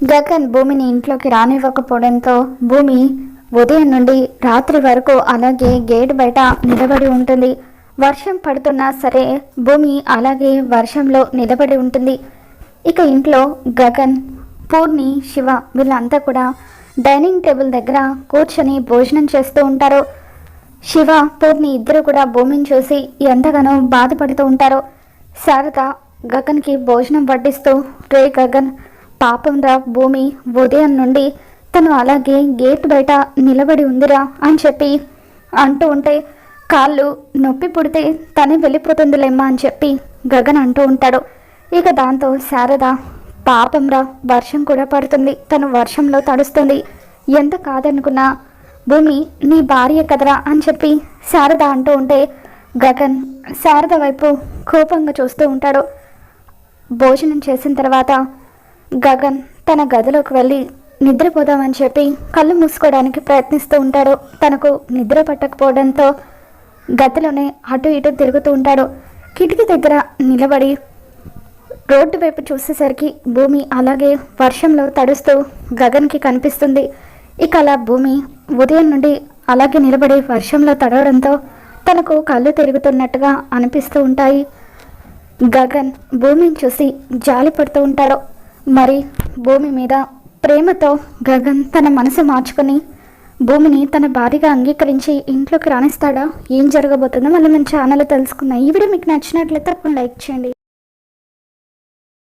గగన్ భూమిని ఇంట్లోకి రానివ్వకపోవడంతో భూమి ఉదయం నుండి రాత్రి వరకు అలాగే గేట్ బయట నిలబడి ఉంటుంది. వర్షం పడుతున్నా సరే భూమి అలాగే వర్షంలో నిలబడి ఉంటుంది. ఇక ఇంట్లో గగన్ పూర్ణి శివ వీళ్ళంతా కూడా డైనింగ్ టేబుల్ దగ్గర కూర్చొని భోజనం చేస్తూ ఉంటారు. శివ పూర్ణి ఇద్దరు కూడా భూమిని చూసి ఎంతగానో బాధపడుతూ ఉంటారు. శారద గగన్కి భోజనం వడ్డిస్తూ రే గగన్ పాపం రా భూమి ఉదయం నుండి తను అలాగే గేట్ బయట నిలబడి ఉందిరా అని చెప్పి అంటూ ఉంటే కాళ్ళు నొప్పి పుడితే తనే వెళ్ళిపోతుందిలేమ్మా అని చెప్పి గగన్ అంటూ ఉంటాడు. ఇక దాంతో శారద పాపంరా వర్షం కూడా పడుతుంది. తను వర్షంలో తడుస్తుంది. ఎంత కాదనుకున్నా భూమి నీ భార్య కదరా అని చెప్పి శారద అంటూ ఉంటే గగన్ శారద వైపు కోపంగా చూస్తూ ఉంటాడు. భోజనం చేసిన తర్వాత గగన్ తన గదిలోకి వెళ్ళి నిద్రపోదామని చెప్పి కళ్ళు మూసుకోవడానికి ప్రయత్నిస్తూ ఉంటాడు. తనకు నిద్ర పట్టకపోవడంతో గదిలోనే అటు ఇటు తిరుగుతూ ఉంటాడు. కిటికీ దగ్గర నిలబడి రోడ్డు వైపు చూసేసరికి భూమి అలాగే వర్షంలో తడుస్తూ గగన్కి కనిపిస్తుంది. ఇక అలా భూమి ఉదయం నుండి అలాగే నిలబడి వర్షంలో తడవడంతో తనకు కళ్ళు తిరుగుతున్నట్టుగా అనిపిస్తూ ఉంటాయి. గగన్ భూమిని చూసి జాలి పడుతూ ఉంటాడు. మరి భూమి మీద ప్రేమతో గగన్ తన మనసు మార్చుకొని భూమిని తన భార్యగా అంగీకరించి ఇంట్లోకి రాణిస్తాడా? ఏం జరగబోతుందో మళ్ళీ మన ఛానల్ తెలుసుకుందాం. ఈ వీడియో మీకు నచ్చినట్లయితే తప్పకుండా లైక్ చేయండి.